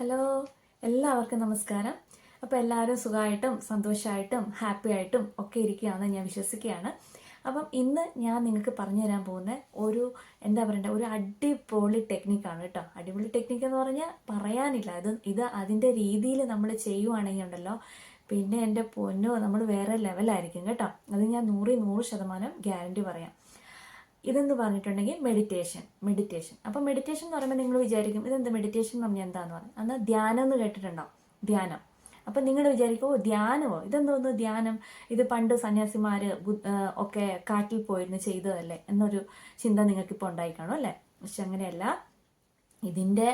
Hello എല്ലാവർക്കും നമസ്കാരം. അപ്പോൾ എല്ലാവരും സുഖമായിട്ടും സന്തോഷമായിട്ടും ഹാപ്പി ആയിട്ടും ഒക്കെ ഇരിക്കുകയാണെന്ന് ഞാൻ വിശ്വസിക്കുകയാണ്. അപ്പം ഇന്ന് ഞാൻ നിങ്ങൾക്ക് പറഞ്ഞു തരാൻ പോകുന്ന ഒരു എന്താ പറയണ്ടേ ഒരു അടിപൊളി ടെക്നിക്കാണ് കേട്ടോ. അടിപൊളി ടെക്നിക്ക് എന്ന് പറഞ്ഞാൽ പറയാനില്ല. അത് ഇത് അതിന്റെ രീതിയിൽ നമ്മൾ ചെയ്യുവാണെങ്കിൽ ഉണ്ടല്ലോ. പിന്നെ എന്റെ പൊന്നോ നമ്മൾ വേറെ ലെവലായിരിക്കും കേട്ടോ. അത് ഞാൻ നൂറിൽ നൂറ് ശതമാനം ഗ്യാരണ്ടി പറയാം. ഇതെന്ന് പറഞ്ഞിട്ടുണ്ടെങ്കിൽ മെഡിറ്റേഷൻ മെഡിറ്റേഷൻ അപ്പോൾ മെഡിറ്റേഷൻ എന്ന് പറയുമ്പോൾ നിങ്ങൾ വിചാരിക്കും ഇതെന്ത് മെഡിറ്റേഷൻ എന്ന് പറഞ്ഞാൽ എന്താന്ന് പറയും അന്ന് ധ്യാനം എന്ന് കേട്ടിട്ടുണ്ടാവും ധ്യാനം. അപ്പം നിങ്ങൾ വിചാരിക്കും ഓ ധ്യാനമോ? ഇതെന്തോന്നു ധ്യാനം? ഇത് പണ്ട് സന്യാസിമാർ ഒക്കെ കാട്ടിൽ പോയിരുന്നു ചെയ്തതല്ലേ? എന്നൊരു ചിന്ത നിങ്ങൾക്കിപ്പോൾ ഉണ്ടായി കാണും അല്ലേ? പക്ഷെ അങ്ങനെയല്ല. ഇതിന്റെ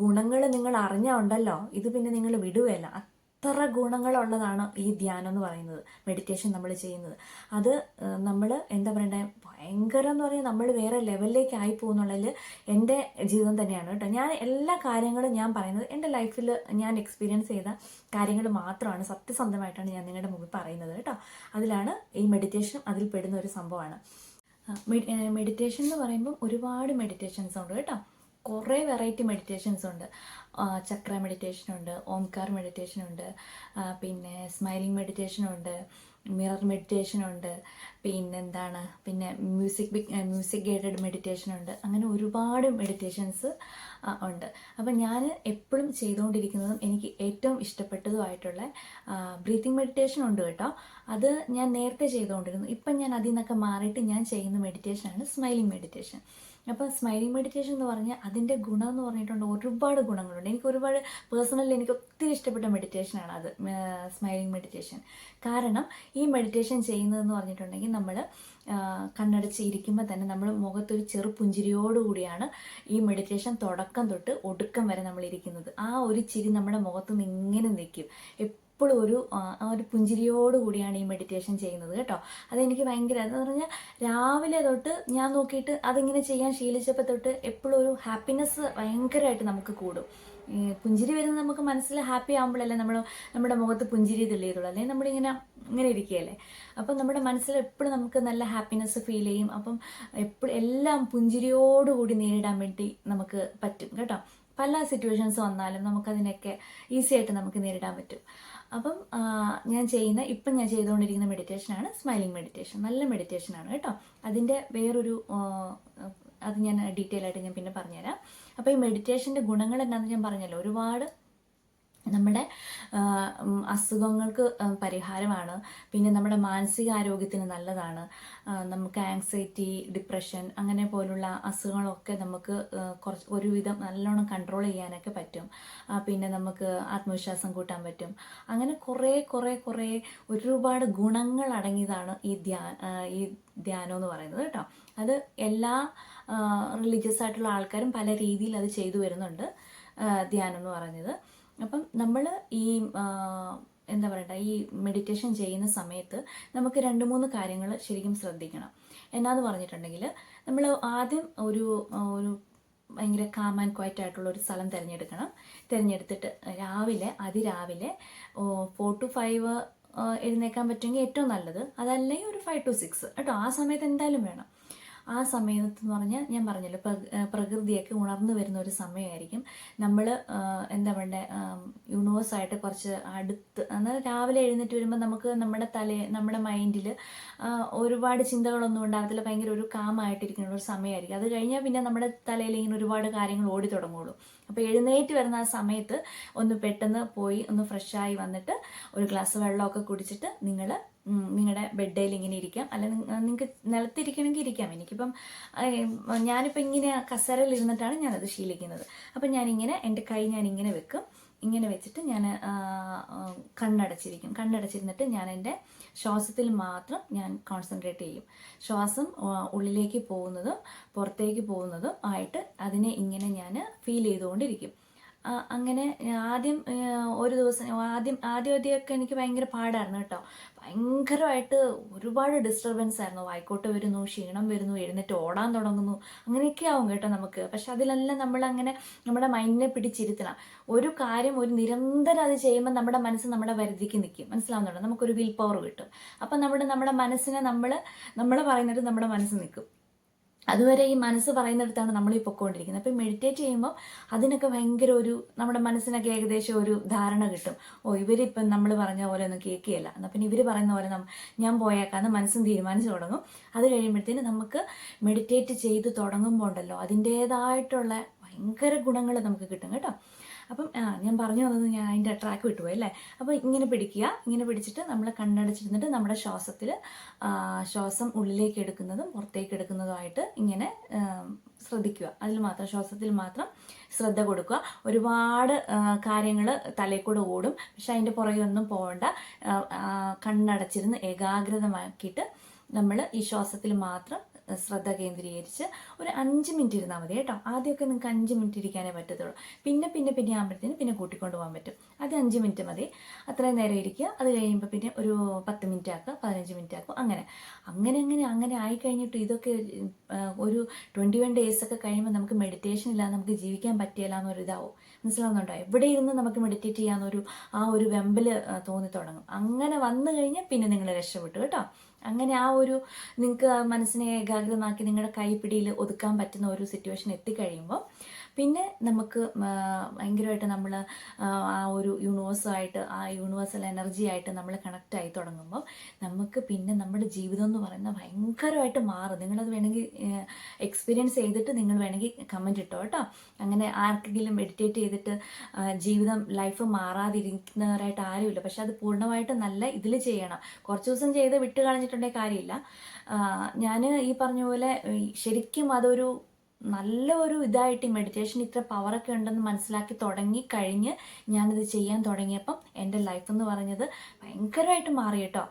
ഗുണങ്ങൾ നിങ്ങൾ അറിഞ്ഞാൽ ഉണ്ടല്ലോ. ഇത് പിന്നെ നിങ്ങൾ വിടുകയല്ല. അത്ര ഗുണങ്ങളുള്ളതാണ് ഈ ധ്യാനം എന്ന് പറയുന്നത് മെഡിറ്റേഷൻ നമ്മൾ ചെയ്യുന്നത്. അത് നമ്മൾ എന്താ പറയണ്ടേ ഭയങ്കര എന്ന് പറയുന്നത് നമ്മൾ വേറെ ലെവലിലേക്ക് ആയി പോകുന്നുള്ളതിൽ എന്റെ ജീവിതം തന്നെയാണ് കേട്ടോ. ഞാൻ എല്ലാ കാര്യങ്ങളും ഞാൻ പറയുന്നത് എന്റെ ലൈഫിൽ ഞാൻ എക്സ്പീരിയൻസ് ചെയ്ത കാര്യങ്ങൾ മാത്രമാണ് സത്യസന്ധമായിട്ടാണ് ഞാൻ നിങ്ങളുടെ മുമ്പിൽ പറയുന്നത് കേട്ടോ. അതിലാണ് ഈ മെഡിറ്റേഷൻ അതിൽ പെടുന്ന ഒരു സംഭവമാണ്. മെഡിറ്റേഷൻ എന്ന് പറയുമ്പം ഒരുപാട് മെഡിറ്റേഷൻസ് ഉണ്ട് കേട്ടോ. കുറേ വെറൈറ്റി മെഡിറ്റേഷൻസ് ഉണ്ട്. ചക്ര മെഡിറ്റേഷൻ ഉണ്ട് ഓംകാർ മെഡിറ്റേഷൻ ഉണ്ട് പിന്നെ സ്മൈലിംഗ് മെഡിറ്റേഷൻ ഉണ്ട് മിറർ മെഡിറ്റേഷൻ ഉണ്ട് പിന്നെന്താണ് പിന്നെ മ്യൂസിക് മ്യൂസിക് ഗൈഡഡ് മെഡിറ്റേഷൻ ഉണ്ട് അങ്ങനെ ഒരുപാട് മെഡിറ്റേഷൻസ് ഉണ്ട്. അപ്പം ഞാൻ എപ്പോഴും ചെയ്തുകൊണ്ടിരിക്കുന്നതും എനിക്ക് ഏറ്റവും ഇഷ്ടപ്പെട്ടതുമായിട്ടുള്ള ബ്രീത്തിങ് മെഡിറ്റേഷൻ ഉണ്ട് കേട്ടോ. അത് ഞാൻ നേരത്തെ ചെയ്തുകൊണ്ടിരുന്നു ഇപ്പം ഞാൻ അതിൽ നിന്നൊക്കെ മാറിയിട്ട് ഞാൻ ചെയ്യുന്ന മെഡിറ്റേഷനാണ് സ്മൈലിംഗ് മെഡിറ്റേഷൻ അപ്പോൾ സ്മൈലിംഗ് മെഡിറ്റേഷൻ എന്ന് പറഞ്ഞാൽ അതിന്റെ ഗുണം എന്ന് പറഞ്ഞിട്ടുണ്ട് ഒരുപാട് ഗുണങ്ങളുണ്ട്. എനിക്ക് ഒരുപാട് പേഴ്സണലി എനിക്ക് ഒത്തിരി ഇഷ്ടപ്പെട്ട മെഡിറ്റേഷനാണ് അത് സ്മൈലിംഗ് മെഡിറ്റേഷൻ കാരണം ഈ മെഡിറ്റേഷൻ ചെയ്യുന്നതെന്ന് പറഞ്ഞിട്ടുണ്ടെങ്കിൽ നമ്മൾ കണ്ണടച്ച് ഇരിക്കുമ്പോൾ തന്നെ നമ്മൾ മുഖത്തൊരു ചെറു പുഞ്ചിരിയോടുകൂടിയാണ് ഈ മെഡിറ്റേഷൻ തുടക്കം തൊട്ട് ഒടുക്കം വരെ നമ്മൾ ഇരിക്കുന്നത്. ആ ഒരു ചിരി നമ്മുടെ മുഖത്ത് നിന്ന് ഇങ്ങനെ നിൽക്കും. എപ്പോഴും ഒരു ആ ഒരു പുഞ്ചിരിയോട് കൂടിയാണ് ഈ മെഡിറ്റേഷൻ ചെയ്യുന്നത് കേട്ടോ. അതെനിക്ക് ഭയങ്കര എന്ന് പറഞ്ഞാൽ രാവിലെ തൊട്ട് ഞാൻ നോക്കിയിട്ട് അതിങ്ങനെ ചെയ്യാൻ ശീലിച്ചപ്പോൾ തൊട്ട് എപ്പോഴും ഒരു ഹാപ്പിനെസ് ഭയങ്കരമായിട്ട് നമുക്ക് കൂടും. പുഞ്ചിരി വരുന്നത് നമുക്ക് മനസ്സിൽ ഹാപ്പി ആകുമ്പോഴല്ലേ നമ്മൾ നമ്മുടെ മുഖത്ത് പുഞ്ചിരി തെളിയതുള്ളൂ അല്ലെങ്കിൽ നമ്മളിങ്ങനെ ഇങ്ങനെ ഇരിക്കുകയല്ലേ? അപ്പം നമ്മുടെ മനസ്സിൽ എപ്പോഴും നമുക്ക് നല്ല ഹാപ്പിനെസ് ഫീൽ ചെയ്യും. അപ്പം എപ്പോഴും എല്ലാം പുഞ്ചിരിയോടുകൂടി നേരിടാൻ വേണ്ടി നമുക്ക് പറ്റും കേട്ടോ. പല സിറ്റുവേഷൻസ് വന്നാലും നമുക്കതിനൊക്കെ ഈസി ആയിട്ട് നമുക്ക് നേരിടാൻ പറ്റും. അപ്പം ഞാൻ ചെയ്യുന്ന ഇപ്പം ഞാൻ ചെയ്തുകൊണ്ടിരിക്കുന്ന മെഡിറ്റേഷനാണ് സ്മൈലിംഗ് മെഡിറ്റേഷൻ നല്ല മെഡിറ്റേഷൻ ആണ് കേട്ടോ. അതിന്റെ വേറൊരു അത് ഞാൻ ഡീറ്റെയിൽ ആയിട്ട് ഞാൻ പിന്നെ പറഞ്ഞുതരാം. അപ്പോൾ ഈ മെഡിറ്റേഷന്റെ ഗുണങ്ങൾ എന്താണെന്ന് ഞാൻ പറഞ്ഞല്ലോ. ഒരുപാട് നമ്മുടെ അസുഖങ്ങൾക്ക് പരിഹാരമാണ്. പിന്നെ നമ്മുടെ മാനസികാരോഗ്യത്തിന് നല്ലതാണ്. നമുക്ക് ആങ്സൈറ്റി ഡിപ്രഷൻ അങ്ങനെ പോലുള്ള അസുഖങ്ങളൊക്കെ നമുക്ക് കുറച്ച് ഒരുവിധം നല്ലോണം കൺട്രോൾ ചെയ്യാനൊക്കെ പറ്റും. പിന്നെ നമുക്ക് ആത്മവിശ്വാസം കൂട്ടാൻ പറ്റും. അങ്ങനെ കുറേ കുറേ കുറേ ഒരുപാട് ഗുണങ്ങൾ അടങ്ങിയതാണ് ഈ ധ്യാ ഈ ധ്യാനം എന്ന് പറയുന്നത് കേട്ടോ. അത് എല്ലാ റിലീജിയസ് ആയിട്ടുള്ള ആൾക്കാരും പല രീതിയിൽ അത് ചെയ്തു വരുന്നുണ്ട് ധ്യാനം എന്ന് പറയുന്നത്. അപ്പം നമ്മൾ ഈ എന്താ പറയണ്ട ഈ മെഡിറ്റേഷൻ ചെയ്യുന്ന സമയത്ത് നമുക്ക് രണ്ട് മൂന്ന് കാര്യങ്ങൾ ശരിക്കും ശ്രദ്ധിക്കണം. എന്നാന്ന് പറഞ്ഞിട്ടുണ്ടെങ്കിൽ നമ്മൾ ആദ്യം ഒരു ഒരു ഭയങ്കര കാം ആൻഡ് ക്വയറ്റ് ആയിട്ടുള്ള ഒരു സ്ഥലം തിരഞ്ഞെടുക്കണം. തിരഞ്ഞെടുത്തിട്ട് രാവിലെ അതിരാവിലെ ഫോർ ടു ഫൈവ് എഴുന്നേക്കാൻ പറ്റുമെങ്കിൽ ഏറ്റവും നല്ലത് അതല്ലെങ്കിൽ ഒരു ഫൈവ് ടു സിക്സ് കേട്ടോ ആ സമയത്ത് എന്തായാലും വേണം. ആ സമയത്ത് എന്ന് പറഞ്ഞാൽ ഞാൻ പറഞ്ഞല്ലോ പ്രകൃ- പ്രകൃതിയൊക്കെ ഉണർന്നു വരുന്ന ഒരു സമയമായിരിക്കും. നമ്മൾ എന്താ പറയണ്ടേ യൂണിവേഴ്സായിട്ട് കുറച്ച് അടുത്ത് എന്നാൽ രാവിലെ എഴുന്നേറ്റ് വരുമ്പോൾ നമുക്ക് നമ്മുടെ തല നമ്മുടെ മൈൻഡിൽ ഒരുപാട് ചിന്തകളൊന്നും ഉണ്ടാകത്തില്ല. ഭയങ്കര ഒരു കാമായിട്ടിരിക്കുന്ന ഒരു സമയമായിരിക്കും. അത് കഴിഞ്ഞാൽ പിന്നെ നമ്മുടെ തലയിൽ ഇങ്ങനെ ഒരുപാട് കാര്യങ്ങൾ ഓടി തുടങ്ങുള്ളൂ. അപ്പോൾ എഴുന്നേറ്റ് വരുന്ന ആ സമയത്ത് ഒന്ന് പെട്ടെന്ന് പോയി ഒന്ന് ഫ്രഷായി വന്നിട്ട് ഒരു ഗ്ലാസ് വെള്ളമൊക്കെ കുടിച്ചിട്ട് നിങ്ങൾ നിങ്ങളുടെ ബെഡേൽ ഇങ്ങനെ ഇരിക്കാം. അല്ല നിങ്ങൾക്ക് നിലത്തിരിക്കണമെങ്കിൽ ഇരിക്കാം. എനിക്കിപ്പം ഞാനിപ്പോൾ ഇങ്ങനെ കസേരയിൽ ഇരുന്നിട്ടാണ് ഞാനത് ശീലിക്കുന്നത്. അപ്പം ഞാനിങ്ങനെ എന്റെ കൈ ഞാൻ ഇങ്ങനെ വെക്കും. ഇങ്ങനെ വെച്ചിട്ട് ഞാൻ കണ്ണടച്ചിരിക്കും. കണ്ണടച്ചിരുന്നിട്ട് ഞാൻ എന്റെ ശ്വാസത്തിൽ മാത്രം ഞാൻ കോൺസെൻട്രേറ്റ് ചെയ്യും. ശ്വാസം ഉള്ളിലേക്ക് പോകുന്നതും പുറത്തേക്ക് പോകുന്നതും ആയിട്ട് അതിനെ ഇങ്ങനെ ഞാൻ ഫീൽ ചെയ്തുകൊണ്ടിരിക്കും. അങ്ങനെ ആദ്യം ഒരു ദിവസം ആദ്യം ആദ്യം ആദ്യമൊക്കെ എനിക്ക് ഭയങ്കര പാടായിരുന്നു കേട്ടോ. ഭയങ്കരമായിട്ട് ഒരുപാട് ഡിസ്റ്റർബൻസ് ആയിരുന്നു. വായിക്കോട്ട് വരുന്നു ക്ഷീണം വരുന്നു എഴുന്നേറ്റ് ഓടാൻ തുടങ്ങുന്നു അങ്ങനെയൊക്കെ ആവും കേട്ടോ നമുക്ക്. പക്ഷെ അതിലെല്ലാം നമ്മളങ്ങനെ നമ്മുടെ മൈൻഡിനെ പിടിച്ചിരുത്തണം. ഒരു കാര്യം ഒരു നിരന്തരം അത് ചെയ്യുമ്പോൾ നമ്മുടെ മനസ്സ് നമ്മുടെ വരുതിക്ക് നിൽക്കും മനസ്സിലാവുന്നുണ്ടോ? നമുക്കൊരു വിൽ പവർ കിട്ടും. അപ്പം നമ്മുടെ നമ്മുടെ മനസ്സിനെ നമ്മൾ നമ്മൾ പറയുന്നത് നമ്മുടെ മനസ്സ് നിൽക്കും. അതുവരെ ഈ മനസ്സ് പറയുന്നിടത്താണ് നമ്മൾ ഈ പൊക്കോണ്ടിരിക്കുന്നത്. അപ്പം മെഡിറ്റേറ്റ് ചെയ്യുമ്പോൾ അതിനൊക്കെ ഭയങ്കര ഒരു നമ്മുടെ മനസ്സിനൊക്കെ ഏകദേശം ഒരു ധാരണ കിട്ടും. ഓ ഇവരിപ്പം നമ്മൾ പറഞ്ഞ പോലെ ഒന്നും കേൾക്കുകയല്ല. എന്നാൽ പിന്നെ ഇവർ പറയുന്ന പോലെ ഞാൻ പോയേക്കാന്ന് മനസ്സും തീരുമാനിച്ചു തുടങ്ങും. അത് കഴിയുമ്പോഴത്തേന് നമുക്ക് മെഡിറ്റേറ്റ് ചെയ്ത് തുടങ്ങുമ്പോൾ ഉണ്ടല്ലോ അതിന്റേതായിട്ടുള്ള ഭയങ്കര ഗുണങ്ങൾ നമുക്ക് കിട്ടും കേട്ടോ. അപ്പം ഞാൻ പറഞ്ഞു വന്നത് ഞാൻ അതിന്റെ ട്രാക്ക് വിട്ടുപോയി അല്ലേ? അപ്പോൾ ഇങ്ങനെ പിടിക്കുക. ഇങ്ങനെ പിടിച്ചിട്ട് നമ്മൾ കണ്ണടച്ചിരുന്നിട്ട് നമ്മുടെ ശ്വാസത്തിൽ ശ്വാസം ഉള്ളിലേക്ക് എടുക്കുന്നതും പുറത്തേക്ക് എടുക്കുന്നതുമായിട്ട് ഇങ്ങനെ ശ്രദ്ധിക്കുക. അതിൽ മാത്രം ശ്വാസത്തിൽ മാത്രം ശ്രദ്ധ കൊടുക്കുക. ഒരുപാട് കാര്യങ്ങൾ തലയിൽ ഓടും. പക്ഷെ അതിന്റെ പുറകെ ഒന്നും പോകണ്ട. കണ്ണടച്ചിരുന്ന് ഏകാഗ്രതമാക്കിയിട്ട് നമ്മൾ ഈ ശ്വാസത്തിൽ മാത്രം ശ്രദ്ധ കേന്ദ്രീകരിച്ച് ഒരു അഞ്ച് മിനിറ്റ് ഇരുന്നാൽ മതി കേട്ടോ. ആദ്യമൊക്കെ നിങ്ങൾക്ക് അഞ്ച് മിനിറ്റ് ഇരിക്കാനേ പറ്റത്തുള്ളൂ. പിന്നെ പിന്നെ പിന്നെ ആകുമ്പോഴത്തേന് പിന്നെ കൂട്ടിക്കൊണ്ട് പോകാൻ പറ്റും. അത് അഞ്ച് മിനിറ്റ് മതി. അത്രയും നേരം ഇരിക്കുക. അത് കഴിയുമ്പോൾ പിന്നെ ഒരു പത്ത് മിനിറ്റ് ആക്കുക പതിനഞ്ച് മിനിറ്റ് ആക്കുക അങ്ങനെ. അങ്ങനെ അങ്ങനെ അങ്ങനെ ആയി കഴിഞ്ഞിട്ട് ഇതൊക്കെ ഒരു ട്വന്റി വൺ ഡേയ്സ് ഒക്കെ കഴിയുമ്പോൾ നമുക്ക് മെഡിറ്റേഷൻ ഇല്ലാതെ നമുക്ക് ജീവിക്കാൻ പറ്റിയില്ല എന്നൊരു ഇതാവും. മനസ്സിലാവുന്നുണ്ടോ? എവിടെ ഇരുന്ന് നമുക്ക് മെഡിറ്റേറ്റ് ചെയ്യാമെന്നൊരു ആ ഒരു വെമ്പൽ തോന്നി തുടങ്ങും. അങ്ങനെ വന്നു കഴിഞ്ഞാൽ പിന്നെ നിങ്ങൾ രക്ഷപ്പെട്ടു കേട്ടോ. അങ്ങനെ ആ ഒരു നിങ്ങൾക്ക് മനസ്സിനെ ഏകാഗ്രമാക്കി നിങ്ങളുടെ കൈപ്പിടിയിൽ ഒതുക്കാൻ പറ്റുന്ന ഒരു സിറ്റുവേഷൻ എത്തിക്കഴിയുമ്പോൾ പിന്നെ നമുക്ക് ഭയങ്കരമായിട്ട് നമ്മൾ ആ ഒരു യൂണിവേഴ്സുമായിട്ട് ആ യൂണിവേഴ്സൽ എനർജി ആയിട്ട് നമ്മൾ കണക്റ്റ് ആയി തുടങ്ങുമ്പോൾ നമുക്ക് പിന്നെ നമ്മുടെ ജീവിതം എന്ന് പറയുന്നത് ഭയങ്കരമായിട്ട് മാറും. നിങ്ങളത് വേണമെങ്കിൽ എക്സ്പീരിയൻസ് ചെയ്തിട്ട് നിങ്ങൾ വേണമെങ്കിൽ കമന്റ് ഇട്ടോ കേട്ടോ. അങ്ങനെ ആർക്കെങ്കിലും മെഡിറ്റേറ്റ് ചെയ്തിട്ട് ജീവിതം ലൈഫ് മാറാതിരിക്കുന്നവരായിട്ട് ആരുമില്ല. പക്ഷെ അത് പൂർണമായിട്ട് നല്ല ഇതിൽ ചെയ്യണം. കുറച്ച് ദിവസം ചെയ്ത് വിട്ട് കളഞ്ഞിട്ടുണ്ടെങ്കിൽ കാര്യമില്ല. ഞാൻ ഈ പറഞ്ഞ പോലെ ശരിക്കും അതൊരു നല്ല ഒരു ഇതായിട്ട് മെഡിറ്റേഷൻ ഇത്ര പവറൊക്കെ ഉണ്ടെന്ന് മനസ്സിലാക്കി തുടങ്ങി കഴിഞ്ഞ് ഞാനിത് ചെയ്യാൻ തുടങ്ങിയപ്പം എന്റെ ലൈഫ് എന്ന് പറഞ്ഞത് ഭയങ്കരമായിട്ട് മാറി കേട്ടോ.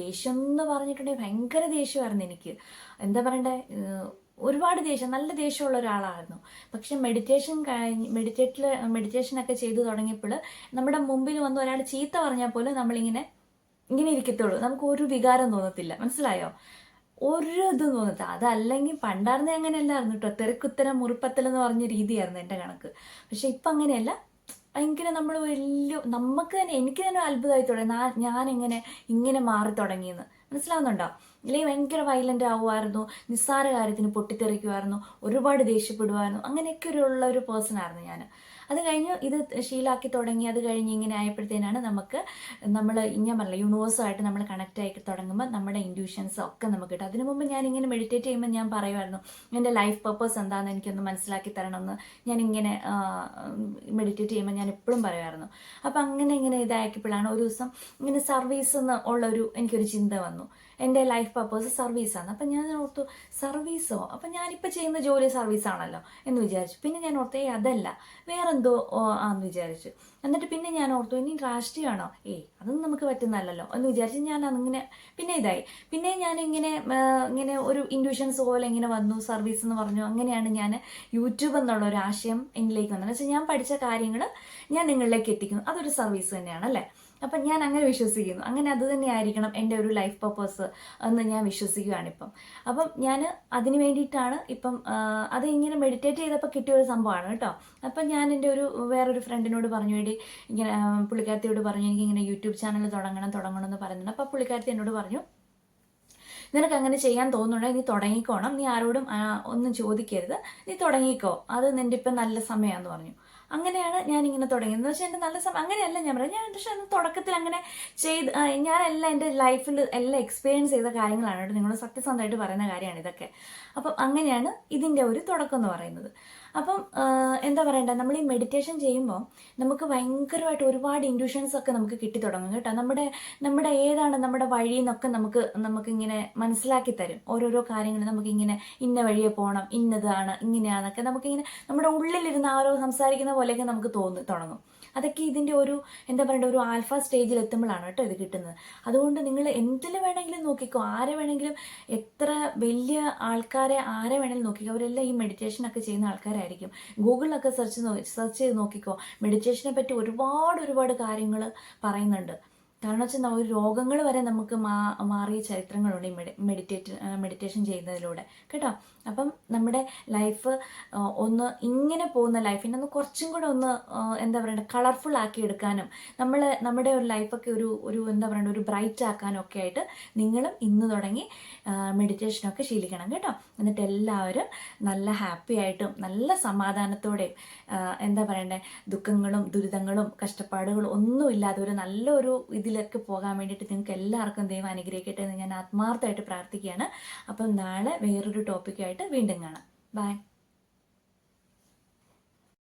ദേഷ്യം എന്ന് പറഞ്ഞിട്ടുണ്ടെങ്കിൽ ഭയങ്കര ദേഷ്യമായിരുന്നു എനിക്ക്. എന്താ പറയണ്ടേ? ഒരുപാട് ദേഷ്യം നല്ല ദേഷ്യമുള്ള ഒരാളായിരുന്നു. പക്ഷെ മെഡിറ്റേഷൻ കഴിഞ്ഞ് മെഡിറ്റേറ്റിൽ മെഡിറ്റേഷനൊക്കെ ചെയ്തു തുടങ്ങിയപ്പോൾ നമ്മുടെ മുമ്പിൽ വന്ന് ഒരാൾ ചീത്ത പറഞ്ഞാൽ പോലും നമ്മളിങ്ങനെ ഇങ്ങനെ ഇരിക്കത്തുള്ളൂ. നമുക്ക് ഒരു വികാരം തോന്നത്തില്ല. മനസ്സിലായോ? ഒരു ഇതും തോന്നത്തില്ല. അതല്ലെങ്കിൽ പണ്ടായിരുന്നേ അങ്ങനെയല്ലായിരുന്നു കേട്ടോ. തെരക്കുത്തരം മുറിപ്പത്തൽ എന്ന് പറഞ്ഞ രീതിയായിരുന്നു എന്റെ കണക്ക്. പക്ഷെ ഇപ്പം അങ്ങനെയല്ല. ഭയങ്കര നമ്മൾ വലിയ നമുക്ക് തന്നെ എനിക്ക് തന്നെ അത്ഭുതമായി തുടങ്ങി ഞാൻ ഇങ്ങനെ ഇങ്ങനെ മാറി തുടങ്ങിയെന്ന്. മനസ്സിലാവുന്നുണ്ടോ? ഇല്ലെങ്കിൽ ഭയങ്കര വയലന്റ് ആവുമായിരുന്നു നിസ്സാര കാര്യത്തിന് പൊട്ടിത്തെറിക്കുമായിരുന്നു ഒരുപാട് ദേഷ്യപ്പെടുമായിരുന്നു അങ്ങനെയൊക്കെ ഉള്ള ഒരു പേഴ്സൺ ആയിരുന്നു ഞാൻ. അത് കഴിഞ്ഞ് ഇത് ശീലാക്കി തുടങ്ങി അത് കഴിഞ്ഞ് ഇങ്ങനെ ആയപ്പോഴത്തേനാണ് നമുക്ക് നമ്മൾ ഞാൻ പറഞ്ഞില്ല യൂണിവേഴ്സുമായിട്ട് നമ്മൾ കണക്റ്റ് ആയി തുടങ്ങുമ്പോൾ നമ്മുടെ ഇൻഡ്യൂഷൻസ് ഒക്കെ നമുക്ക് കിട്ടും. അതിനു മുമ്പ് ഞാൻ ഇങ്ങനെ മെഡിറ്റേറ്റ് ചെയ്യുമ്പോൾ ഞാൻ പറയുമായിരുന്നു എന്റെ ലൈഫ് പർപ്പസ് എന്താണെന്ന് എനിക്കൊന്ന് മനസ്സിലാക്കി തരണമെന്ന്. ഞാൻ ഇങ്ങനെ മെഡിറ്റേറ്റ് ചെയ്യുമ്പോൾ ഞാൻ എപ്പോഴും പറയുമായിരുന്നു. അപ്പം അങ്ങനെ ഇങ്ങനെ ഇതാക്കിയപ്പോഴാണ് ഒരു ദിവസം ഇങ്ങനെ സർവീസ് എന്ന് ഉള്ളൊരു എനിക്കൊരു ചിന്ത വന്നു. എന്റെ ലൈഫ് പർപ്പസ് സർവീസാണ് അപ്പം ഞാൻ ഓർത്തു സർവീസോ അപ്പം ഞാനിപ്പോൾ ചെയ്യുന്ന ജോലി സർവീസാണല്ലോ എന്ന് വിചാരിച്ചു. പിന്നെ ഞാൻ ഓർത്തു ഏയ് അതല്ല. വേറെന്തോ ആന്ന് വിചാരിച്ചു. എന്നിട്ട് പിന്നെ ഞാൻ ഓർത്തു ഇനി രാഷ്ട്രീയമാണോ ഏയ് അതൊന്നും നമുക്ക് പറ്റുന്നല്ലോ എന്ന് വിചാരിച്ച് ഞാൻ അതിങ്ങനെ പിന്നെ ഇതായി. പിന്നെ ഞാൻ ഇങ്ങനെ ഇങ്ങനെ ഒരു ഇൻഡ്യൂഷൻസ് പോലെ ഇങ്ങനെ വന്നു സർവീസ് എന്ന് പറഞ്ഞു. അങ്ങനെയാണ് ഞാൻ യൂട്യൂബ് എന്നുള്ള ഒരു ആശയം എന്നിലേക്ക് വന്നത്. എന്ന് വെച്ചാൽ ഞാൻ പഠിച്ച കാര്യങ്ങൾ ഞാൻ നിങ്ങളിലേക്ക് എത്തിക്കുന്നു. അതൊരു സർവീസ് തന്നെയാണ് അല്ലേ? അപ്പം ഞാൻ അങ്ങനെ വിശ്വസിക്കുന്നു. അങ്ങനെ അത് തന്നെയായിരിക്കണം എന്റെ ഒരു ലൈഫ് പർപ്പസ് എന്ന് ഞാൻ വിശ്വസിക്കുകയാണ് ഇപ്പം. അപ്പം ഞാൻ അതിന് വേണ്ടിയിട്ടാണ് ഇപ്പം അത് ഇങ്ങനെ മെഡിറ്റേറ്റ് ചെയ്തപ്പോൾ കിട്ടിയ ഒരു സംഭവമാണ് കേട്ടോ. അപ്പം ഞാൻ എന്റെ ഒരു വേറൊരു ഫ്രണ്ടിനോട് പറഞ്ഞു വേണ്ടി ഇങ്ങനെ പുള്ളിക്കാരത്തിയോട് പറഞ്ഞു എനിക്ക് ഇങ്ങനെ യൂട്യൂബ് ചാനൽ തുടങ്ങണം തുടങ്ങണം എന്ന് പറയുന്നുണ്ട്. അപ്പോൾ പുള്ളിക്കാരത്തി എന്നോട് പറഞ്ഞു നിനക്ക് അങ്ങനെ ചെയ്യാൻ തോന്നുന്നുണ്ടെങ്കിൽ നീ തുടങ്ങിക്കോണം. നീ ആരോടും ഒന്നും ചോദിക്കരുത്. നീ തുടങ്ങിക്കോ. അത് നിന്റെ ഇപ്പം നല്ല സമയമാണെന്ന് പറഞ്ഞു. അങ്ങനെയാണ് ഞാൻ ഇങ്ങനെ തുടങ്ങിയത്. എന്ന് വെച്ചാൽ എന്റെ നല്ല സമയം അങ്ങനെയല്ല ഞാൻ പറയാം ഞാൻ പക്ഷേ തുടക്കത്തിൽ അങ്ങനെ ചെയ്ത് ഞാനെല്ലാം എന്റെ ലൈഫിൽ എല്ലാം എക്സ്പീരിയൻസ് ചെയ്ത കാര്യങ്ങളാണ് കേട്ടോ. നിങ്ങൾ സത്യസന്ധമായിട്ട് പറയുന്ന കാര്യമാണ് ഇതൊക്കെ. അപ്പം അങ്ങനെയാണ് ഇതിന്റെ ഒരു തുടക്കം എന്ന് പറയുന്നത്. അപ്പം എന്താ പറയണ്ടേ? നമ്മൾ ഈ മെഡിറ്റേഷൻ ചെയ്യുമ്പോൾ നമുക്ക് ഭയങ്കരമായിട്ട് ഒരുപാട് ഇൻഡ്യൂഷൻസ് ഒക്കെ നമുക്ക് കിട്ടി തുടങ്ങും കേട്ടോ. നമ്മുടെ നമ്മുടെ ഏതാണ് നമ്മുടെ വഴി എന്നൊക്കെ നമുക്ക് നമുക്കിങ്ങനെ മനസ്സിലാക്കി തരും. ഓരോരോ കാര്യങ്ങൾ നമുക്കിങ്ങനെ ഇന്ന വഴിയെ പോകണം ഇന്നതാണ് ഇങ്ങനെയാണെന്നൊക്കെ നമുക്കിങ്ങനെ നമ്മുടെ ഉള്ളിലിരുന്ന് ആരോ സംസാരിക്കുന്ന പോലെയൊക്കെ നമുക്ക് തോന്നി തുടങ്ങും. അതൊക്കെ ഇതിന്റെ ഒരു എന്താ പറയുക ഒരു ആൽഫ സ്റ്റേജിൽ എത്തുമ്പോഴാണ് കേട്ടോ ഇത് കിട്ടുന്നത്. അതുകൊണ്ട് നിങ്ങൾ എന്തിൽ വേണമെങ്കിലും നോക്കിക്കോ. ആരെ വേണമെങ്കിലും എത്ര വലിയ ആൾക്കാരെ ആരെ വേണമെങ്കിലും നോക്കിക്കോ. അവരെല്ലാം ഈ മെഡിറ്റേഷൻ ഒക്കെ ചെയ്യുന്ന ആൾക്കാരായിരിക്കും. ഗൂഗിളിലൊക്കെ സെർച്ച് സെർച്ച് ചെയ്ത് നോക്കിക്കോ. മെഡിറ്റേഷനെ പറ്റി ഒരുപാട് ഒരുപാട് കാര്യങ്ങൾ പറയുന്നുണ്ട്. കാരണം വെച്ചാൽ ഒരു രോഗങ്ങൾ വരെ നമുക്ക് മാ മാറിയ ചരിത്രങ്ങളുണ്ട് ഈ മെഡി മെഡിറ്റേറ്റ് മെഡിറ്റേഷൻ ചെയ്യുന്നതിലൂടെ. കേട്ടോ? അപ്പം നമ്മുടെ ലൈഫ് ഒന്ന് ഇങ്ങനെ പോകുന്ന ലൈഫിനെ ഒന്ന് കുറച്ചും കൂടെ ഒന്ന് എന്താ പറയണ്ടേ കളർഫുൾ ആക്കി എടുക്കാനും നമ്മൾ നമ്മുടെ ഒരു ലൈഫൊക്കെ ഒരു ഒരു എന്താ പറയുക ഒരു ബ്രൈറ്റ് ആക്കാനും ഒക്കെ ആയിട്ട് നിങ്ങളും ഇന്ന് തുടങ്ങി മെഡിറ്റേഷനൊക്കെ ശീലിക്കണം. കേട്ടോ? എന്നിട്ട് എല്ലാവരും നല്ല ഹാപ്പി ആയിട്ടും നല്ല സമാധാനത്തോടെയും എന്താ പറയണ്ടേ ദുഃഖങ്ങളും ദുരിതങ്ങളും കഷ്ടപ്പാടുകളും ഒന്നുമില്ലാതെ ഒരു നല്ലൊരു ഇതിലൊക്കെ പോകാൻ വേണ്ടിയിട്ട് നിങ്ങൾക്ക് എല്ലാവർക്കും ദൈവം അനുഗ്രഹിക്കട്ടെ എന്ന് ഞാൻ ആത്മാർത്ഥമായിട്ട് പ്രാർത്ഥിക്കുകയാണ്. അപ്പം നാളെ വേറൊരു ടോപ്പിക്കായിട്ട് വീണ്ടും കാണാം. ബൈ